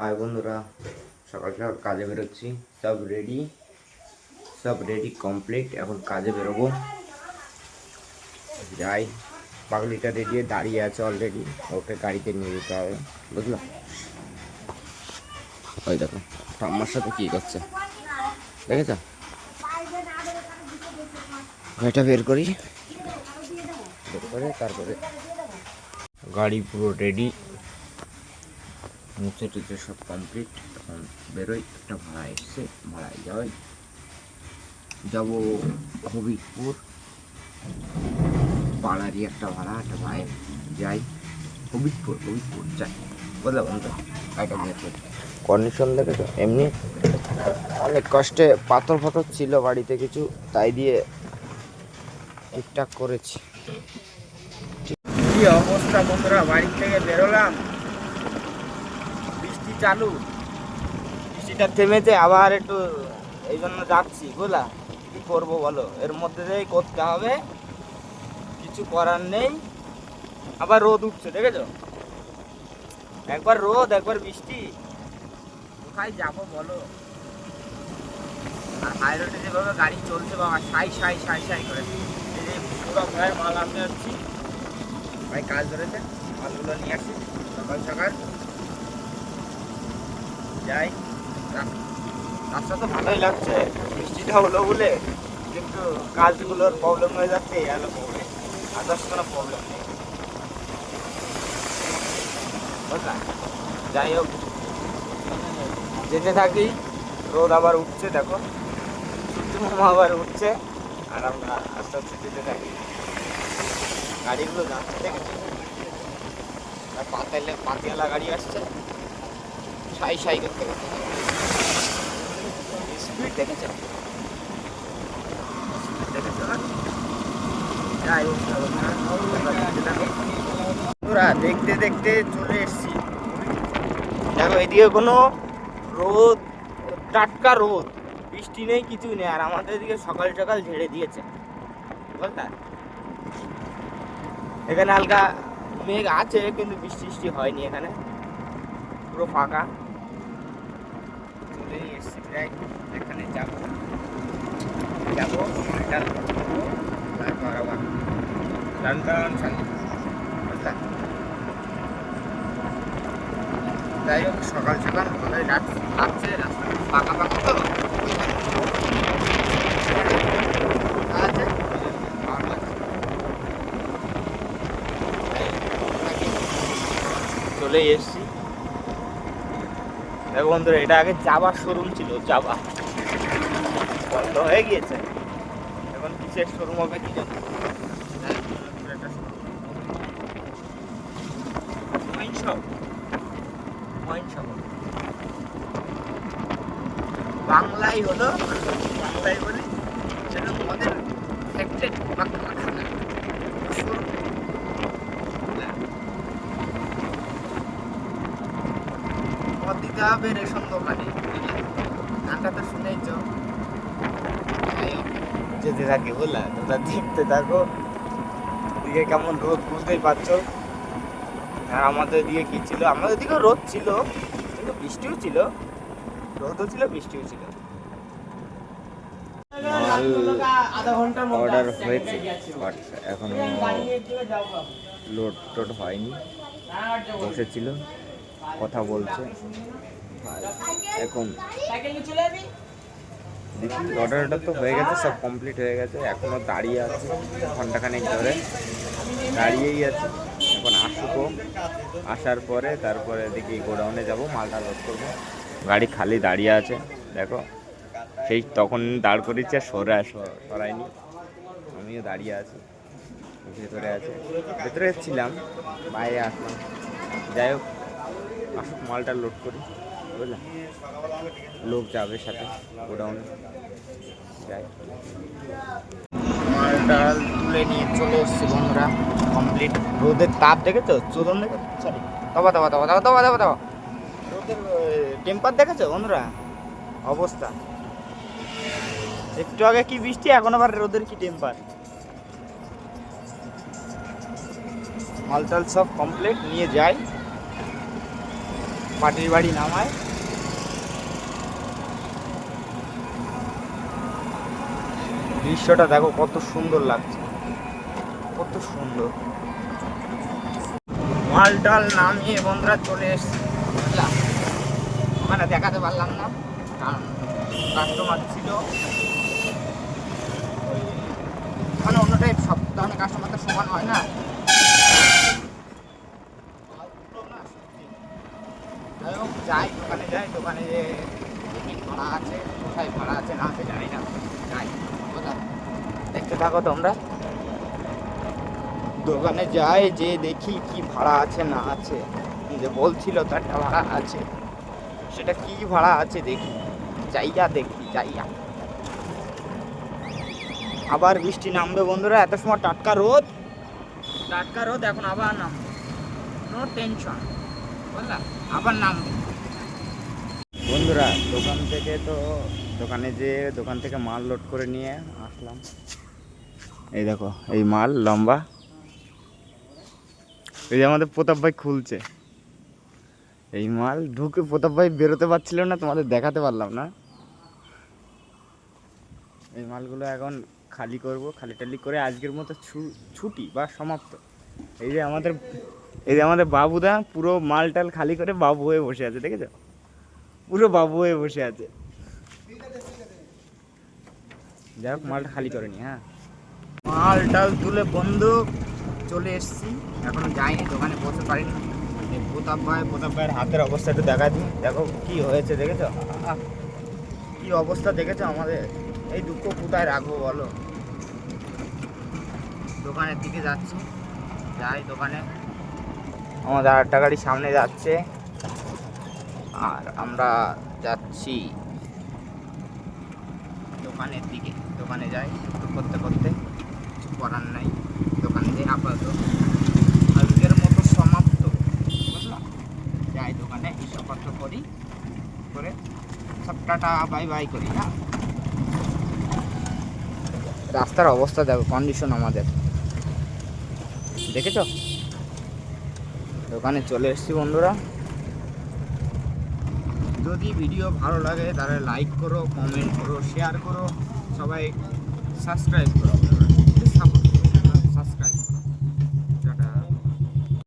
High বন্ধুরা, সকাল সকাল কাজে বেরোচ্ছি। সব রেডি সব রেডি কমপ্লিট এখন কাজে বেরোবো। যাই, পাগলিটা রেডি দাঁড়িয়ে আছে অলরেডি ওকে গাড়িতে নিয়ে যেতে হবে, বুঝলো? ওই দেখো, ঠাম্মার সাথে কী করছে? দেখেছ? গাড়িটা বের করি। বের করে তারপরে গাড়ি পুরো রেডি মুছে টুছে সব কমপ্লিট এখন বেরোই একটা ভাড়া এসছে ভাড়ায় যাই যাব হবিবপুর পাড়ারই একটা ভাড়া একটা ভাই যাই। হবিবপুর হবিবপুর যাই। গাড়িটা বের কন্ডিশন দেখে তো এমনি? অনেক কষ্টে পাথর ফাথর ছিল বাড়িতে কিছু তাই দিয়ে ঠিকঠাক করেছি। কি অবস্থা বন্ধুরা? বাড়ি থেকে বেরোলাম। চালু। বৃষ্টিটা থেমেছে, আবার একটু এই জন্য যাচ্ছি, বুঝলা? কি করব বলো? এর মধ্যে দিয়েই করতে হবে। কিছু করার নেই। আবার রোদ উঠছে, দেখেছ? একবার রোদ, একবার বৃষ্টি। কোথায় যাব বলো? আর হাই রোডে যেভাবে গাড়ি চলছে বাবা, সাই সাই সাই সাই করে। এই যে পুরো গায়ে মাল আনতে যাচ্ছি ভাই, কাজ ধরেছে। মালগুলো নিয়ে আসি। সকাল সকাল। যাই। রাস্তা তো ভালোই লাগছে। বৃষ্টিটা হলো বলে কিন্তু কাজগুলোর প্রবলেম হয়ে যাচ্ছে, এই হলো প্রবলেম আদার্স কোনো প্রবলেম নেই। যাই হোক, যেতে থাকি। রোদ আবার উঠছে, দেখো। সূর্য মামা আবার উঠছে, আর আমরা আস্তে আস্তে যেতে থাকি। গাড়িগুলো যাচ্ছে, দেখেছি? পাতালে পাতিয়ালা গাড়ি আসছে। সাই সাই করতে করতে। স্পিড দেখেছ? দেখতে দেখতে চলে এসছি। দেখো, এদিকে কোনো রোদ, টাটকা রোদ। বৃষ্টি নেই কিছু নেই। আর আমাদের এদিকে সকাল সকাল ঝেড়ে দিয়েছে। এখানে হালকা মেঘ আছে, কিন্তু বৃষ্টি বৃষ্টি হয়নি এখানে। পুরো ফাঁকা। চলে এসছি প্রায় এখানে যাব। যাব তারপর আবার যাই হোক, সকাল সকাল ভালোই লাগ- লাগছে রাস্তা ফাঁকা ফাঁকা তো। চলে এসছি। দেখো বন্ধুরা, এটা আগে যাবার শোরুম ছিল যাবা বন্ধ হয়ে গিয়েছে। এখন কিসের শোরুম হবে কি জানি। বাংলায় হলো, বাংলায় বলি সেটা আমাদের ফ্যাক্টরি বা কারখানা শোরুম হবে রেশন দোকানে গানটা তো যাই হোক, যেতে থাকি বুঝলা? তোমরা দেখতে থাকো। দিকে কেমন রোদ বুঝতেই পারছ? আর আমাদের দিকে কি ছিল? আমাদের দিকে রোদ ছিল কিন্তু বৃষ্টিও ছিল। রোদও ছিল বৃষ্টিও ছিল। অর্ডার হয়েছে বাট এখনও লোড টোড হয়নি। বসেছিল। কথা বলছে। এখন দেখি অর্ডার অর্ডার তো হয়ে গেছে, সব কমপ্লিট হয়ে গেছে এখনও দাঁড়িয়ে আছে ঘন্টাখানেক ধরে। দাঁড়িয়েই আছে। এখন আসুকো আসার পরে তারপরে দেখি গোডাউনে যাব, মালটা লোড করব। গাড়ি খালি দাঁড়িয়ে আছে, দেখো। সেই তখন দাঁড় করেছে আর সরা সরাইনি। আমিও দাঁড়িয়ে আছি, ভেতরে আছে। ভেতরে ছিলাম বাইরে আসলাম। যাই হোক আসুক মালটা লোড করি বুঝলাম লোক যাবে সাথে, গোডাউনে যাই। মালটা তুলে নিয়ে চলে এসছি বন্ধুরা কমপ্লিট রোদের তাপ দেখেছ? চোদন দেখেছ? সরি তবা তবা তবা তবা তবা তবা রোদের টেম্পার দেখেছ বন্ধুরা? অবস্থা। একটু আগে কি বৃষ্টি, এখন আবার রোদের কি টেম্পার মালটাল সব কমপ্লিট নিয়ে যাই। পাটির বাড়ি নামায়। দৃশ্যটা দেখো কত সুন্দর লাগছে। কত সুন্দর। মাল টাল নামিয়ে বন্ধুরা চলে এসছে। ওখানে দেখাতে পারলাম না। কারণ কাস্টমার ছিল। মানে অন্যটাই সব ধরনের কাস্টমার তো সমান হয় না। যাই দোকানে যাই, দোকানে যে ভাড়া আছে, কোথায় ভাড়া আছে, না আছে, জানি না। যাই দেখতে থাকো তোমরা। দোকানে যাই, যে দেখি কি ভাড়া আছে, না আছে। যে বলছিল তো একটা ভাড়া আছে। সেটা কি ভাড়া আছে দেখি। যাইয়া দেখি, যাইয়া। আবার বৃষ্টি নামবে বন্ধুরা, এত সময় টাটকা রোদ। টাটকা রোদ, এখন আবার নামবে। নো টেনশন বুঝলা? আবার নামবে। বন্ধুরা, দোকান থেকে তো দোকানে যে দোকান থেকে মাল লোড করে নিয়ে আসলাম। এই দেখো, এই মাল লম্বা। এই যে আমাদের প্রতাপ ভাই খুলছে। এই মাল ঢুকে প্রতাপ ভাই বেরোতে পারছিল না, তোমাদের দেখাতে পারলাম না। এই মালগুলো এখন খালি করব, খালি টালি করে আজকের মতো ছুটি বা সমাপ্ত। এই যে আমাদের, এই যে আমাদের বাবুদা পুরো মাল টাল খালি করে বাবু হয়ে বসে আছে, দেখেছ? পুরো বাবু হয়ে বসে আছে। যাই হোক, মালটা খালি করে নি হ্যাঁ। মাল টাল তুলে বন্ধু, চলে এসেছি। এখনও যাইনি, দোকানে পৌঁছে পারিনি। প্রতাপ ভাই, প্রতাপ ভাইয়ের হাতের অবস্থা একটু দেখা দিই। দেখো কি হয়েছে, দেখেছ? কি অবস্থা দেখেছ আমাদের? এই দুঃখ কোথায় রাখব বলো? দোকানের দিকে যাচ্ছি। যাই দোকানে। আমাদের আরেকটা গাড়ি সামনে যাচ্ছে। আর আমরা যাচ্ছি দোকানের দিকে। দোকানে যাই করতে করতে। কিছু করার নাই। দোকানে যাই আপাতত আজকের মতো সমাপ্ত। বুঝলাম যাই দোকানে হিসাবপত্র করি, করে সব টাটা বাই বাই করি না রাস্তার অবস্থা দেখো কন্ডিশন আমাদের। দেখেছ? দোকানে চলে এসেছি বন্ধুরা। যদি ভিডিও ভালো লাগে তাহলে লাইক করো কমেন্ট করো শেয়ার করো সবাই সাবস্ক্রাইব করো।